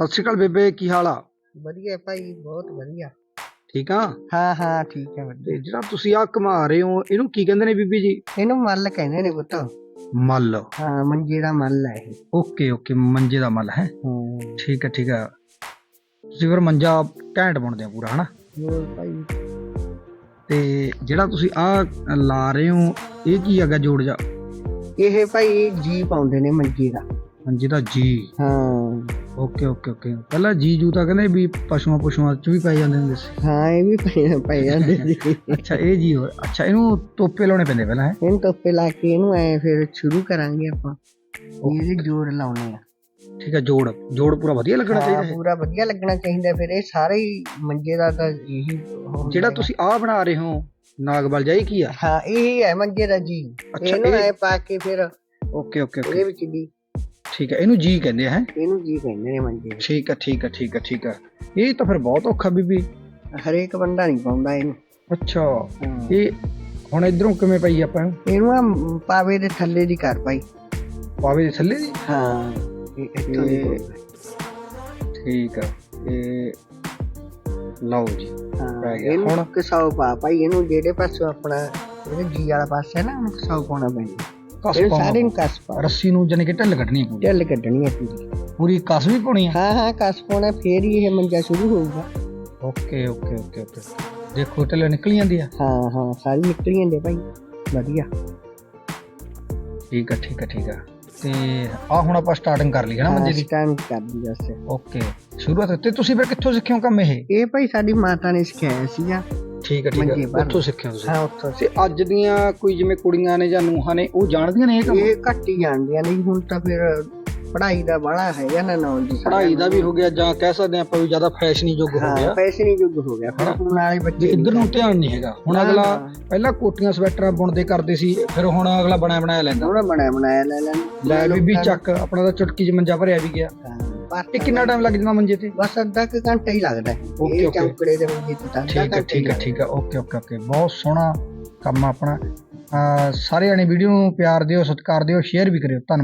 ਸਤਿ ਸ਼੍ਰੀ ਅਕਾਲ ਬੇਬੇ ਕੀ ਹਾਲ ਆ? ਵਧੀਆ ਭਾਈ ਬਹੁਤ ਵਧੀਆ। ਠੀਕ ਆ? ਹਾਂ ਹਾਂ ਠੀਕ ਹੈ ਤੇ ਜਿਹੜਾ ਤੁਸੀਂ ਆ ਕਮਾ ਰਹੇ ਹੋ ਇਹਨੂੰ ਕੀ ਕਹਿੰਦੇ ਨੇ ਬੀਬੀ ਜੀ? ਇਹਨੂੰ ਮੱਲ ਕਹਿੰਦੇ ਨੇ ਪੁੱਤ। ਮੱਲ। ਹਾਂ ਮੰਜੇ ਦਾ ਮੱਲ ਹੈ ਇਹ। ਓਕੇ ਓਕੇ ਮੰਜੇ ਦਾ ਮੱਲ ਹੈ? ਹਾਂ। ਠੀਕ ਹੈ ਠੀਕ ਹੈ ਤੁਸੀਂ ਫਿਰ ਮੰਜਾ ਘੈਂਟ ਬਣਦੇ ਆ ਪੂਰਾ ਹਨਾ? ਹੋਰ ਭਾਈ? ਤੇ ਜਿਹੜਾ ਤੁਸੀਂ ਆ ਲਾ ਰਹੇ ਹੋ ਇਹ ਕੀ ਹੈਗਾ ਜੋੜ ਜਾ ਇਹ ਭਾਈ ਜੀ ਪਾਉਂਦੇ ਨੇ ਮੰਜੇ ਦਾ। ਮੰਜੇ ਦਾ ਜੀ। ਹਾਂ। ਓਕੇ ਓਕੇ ਓਕੇ ਪਹਿਲਾਂ ਜੀ ਜੂ ਤਾਂ ਕਹਿੰਦੇ ਵੀ ਪਸ਼ੂਆਂ ਪਸ਼ੂਆਂ ਚ ਵੀ ਪੈ ਜਾਂਦੇ ਹੁੰਦੇ ਸੀ। ਹਾਂ ਇਹ ਵੀ ਪਏ ਪਏ ਜਾਂਦੇ ਜੀ ਅੱਛਾ ਇਹ ਜੀ ਹੋ ਅੱਛਾ ਇਹਨੂੰ ਤੋਪੇ ਲਾਉਣੇ ਪੈਂਦੇ ਪਹਿਲਾਂ ਹੈ? ਇਹਨੂੰ ਟੋਪੇ ਲਾ ਕੇ ਇਹਨੂੰ ਐ ਫਿਰ ਸ਼ੁਰੂ ਕਰਾਂਗੇ ਆਪਾਂ। ਇਹਦੇ ਜੋੜ ਲਾਉਣੇ ਆ। ਠੀਕ ਹੈ ਜੋੜ। ਜੋੜ ਪੂਰਾ ਵਧੀਆ ਲੱਗਣਾ ਚਾਹੀਦਾ ਹੈ। ਪੂਰਾ ਵਧੀਆ ਲੱਗਣਾ ਚਾਹੀਦਾ ਫਿਰ। ਇਹ ਸਾਰੇ ਹੀ ਮੰਜੇ ਦਾ ਤਾਂ ਇਹੀ ਜਿਹੜਾ। ਤੁਸੀਂ ਆ ਬਣਾ ਰਹੇ ਹੋ ਨਾਗਬਲ ਜਾਈ ਕੀ ਆ? ਹਾਂ ਇਹ ਹੈ ਮੰਜੇ ਦਾ ਜੀ। ਇਹਨੂੰ ਇਹ- ਐ ਪਾ ਕੇ ਫਿਰ ਓਕੇ ਓਕੇ ਇਹਦੇ ਓਕੇ ਵਿੱਚ ਦੀ ਠੀਕ ਹੈ ਇਹਨੂੰ ਜੀ ਕਹਿੰਦੇ ਆ ਹੈ ਇਹਨੂੰ ਜੀ ਕਹਿੰਦੇ ਨੇ ਮੰਜੇ। ਠੀਕ ਹੈ ਠੀਕ ਹੈ ਠੀਕ ਹੈ ਠੀਕ ਹੈ ਇਹ ਤਾਂ ਫਿਰ ਬਹੁਤ ਔਖਾ ਬੀਬੀ ਹਰੇਕ ਬੰਦਾ ਨਹੀਂ ਪਾਉਂਦਾ ਇਹਨੂੰ ਅੱਛਾ। ਇਹ ਹੁਣ ਇਧਰੋਂ ਕਿਵੇਂ ਪਈ ਆਪਾਂ ਇਹਨੂੰ? ਇਹਨੂੰ ਆ ਪਾਵੇ ਦੇ ਥੱਲੇ ਦੀ ਕਰ ਪਾਈ ਪਾਵੇ ਦੇ ਥੱਲੇ ਦੀ ਹਾਂ ਇਹ ਇੱਥੋਂ ਦੀ ਇਹ- ਪਾਈ। ਠੀਕ ਹੈ ਇਹ ਲਓ ਜੀ ਹਾਂ। ਇਹਨੂੰ ਹੁਣ? ਕਸਾਉ ਪਾ ਭਾਈ ਇਹਨੂੰ ਜਿਹੜੇ ਪਾਸੋਂ ਆਪਣਾ ਇਹਦੇ ਜੀ ਵਾਲਾ ਪਾਸਾ ਹੈ ਨਾ ਉਹਨੂੰ ਕਸਾਉ ਪਾਉਣਾ ਪੈਂਦਾ ਇਹ ਸਾਰੇ ਨੂੰ ਕਸ ਪਾ ਰੱਸੀ ਨੂੰ ਜਾਨੀ ਕਿ ਢਿੱਲ ਕੱਢਣੀ ਪੂਰੀ। ਢਿੱਲ ਕੱਢਣੀ ਹੈ ਪੂਰੀ। ਪੂਰੀ ਕਸ ਵੀ ਪਾਉਣੀ ਆ? ਹਾਂ ਹਾਂ ਕਸ ਪਾਉਣਾ ਫੇਰ ਹੀ ਇਹ ਮੰਜਾ ਸ਼ੁਰੂ ਹੋਊਗਾ। Okay okay okay okay. ਦੇਖੋ ਢਿੱਲ ਨਿਕਲ ਜਾਂਦੀ ਆ? ਹਾਂ ਹਾਂ ਸਾਰੀ ਨਿਕਲ ਜਾਂਦੇ ਭਾਈ। ਵਧੀਆ। ਠੀਕ ਆ ਠੀਕ ਆ ਠੀਕ ਆ। ਤੇ ਆ ਹੁਣ ਆਪਾਂ ਸਟਾਰਟਿੰਗ ਕਰ ਲਈ ਹੈ ਨਾ ਮੰਜੇ ਦੀ। ਸਟੈਂਡ ਕਰ ਦੀ ਜੈਸੇ ਓਕੇ ਸ਼ੁਰੂਆਤ ਤੇ ਤੁਸੀਂ ਫਿਰ ਕਿੱਥੋਂ ਸਿੱਖਿਓ ਕੰਮ ਇਹ? ਇਹ ਭਾਈ ਸਾਡੀ ਮਾਤਾ ਨੇ ਸਿਖਾਇਆ ਸੀਗਾ। ਠੀਕ ਹੈ ਠੀਕ ਮੰਜੇ ਹੈ ਭਰਨ। ਉੱਥੋਂ ਸਿੱਖਿਆ ਤੁਸੀਂ? ਹਾਂ ਉੱਥੋਂ ਤੇ ਅੱਜ ਦੀਆਂ ਕੋਈ ਜਿਵੇਂ ਕੁੜੀਆਂ ਨੇ ਜਾਂ ਨੂੰਹਾਂ ਨੇ ਉਹ ਜਾਣਦੀਆਂ ਨੇ ਇਹ ਕੰਮ? ਇਹ ਘੱਟ ਹੀ ਜਾਣਦੀਆਂ ਨੇ ਹੁਣ ਤਾਂ ਫਿਰ ਪੜ੍ਹਾਈ ਦਾ ਬੜਾ ਹੈਗਾ ਨਾ ਨੌਲੇਜ ਪੜ੍ਹਾਈ ਦਾ ਵੀ ਹੋ ਗਿਆ ਜਾਂ ਕਹਿ ਸਕਦੇ ਆਪਾਂ ਵੀ ਜ਼ਿਆਦਾ ਫੈਸ਼ਨੀ ਯੁੱਗ ਹੋ ਗਿਆ। ਫੈਸ਼ਨ ਹੀ ਯੁੱਗ ਹੋ ਗਿਆ ਹਾਂ। ਹੁਣ ਵਾਲੇ ਜੇ ਬੱਚੇ ਇੱਧਰ ਨੂੰ ਧਿਆਨ ਨਹੀਂ ਹੈਗਾ। ਹੁਣ ਅਗਲਾ। ਪਹਿਲਾਂ ਕੋਟੀਆਂ ਸਵੈਟਰਾਂ ਬੁਣਦੇ ਕਰਦੇ ਸੀ ਫਿਰ ਹੁਣ ਅਗਲਾ ਬਣਾਇਆ ਬਣਾਇਆ ਲੈਂਦਾ। ਉਹਨਾਂ ਬਣਾਇਆ ਬਣਾਇਆ ਲੈ ਲੈਣ ਲੈ ਬੀਬੀ ਚੱਕ ਆਪਣਾ ਤਾਂ ਚੁਟਕੀ ਚ ਮੰਜਾ ਭਰਿਆ ਵੀ ਗਿਆ। ਇਹ ਕਿੰਨਾ ਟਾਈਮ ਲੱਗ ਜਾਂਦਾ ਮੰਜੇ ਤੇ? ਬਸ ਅੱਧਾ ਕੁ ਘੰਟਾ ਹੀ ਲੱਗਦਾ ਹੈ। Okay, ਇਹ okay. ਚੌਂਕੜੇ ਦੇ ਵਿੱਚ ਤਾਂ ਅੱਧਾ ਠੀਕ ਹੈ ਘੰਟਾ ਹੀ ਠੀਕ ਹੈ ਲੱਗਦਾ। ਠੀਕ ਹੈ। ਓਕੇ ਓਕੇ ਓਕੇ ਬਹੁਤ ਸੋਹਣਾ ਕੰਮ ਆ ਆਪਣਾ। ਅਹ ਸਾਰੇ ਜਣੇ ਵੀਡੀਓ ਨੂੰ ਪਿਆਰ ਦਿਓ ਸਤਿਕਾਰ ਦਿਓ ਸ਼ੇਅਰ ਵੀ ਕਰਿਓ। ਧੰਨਵਾਦ।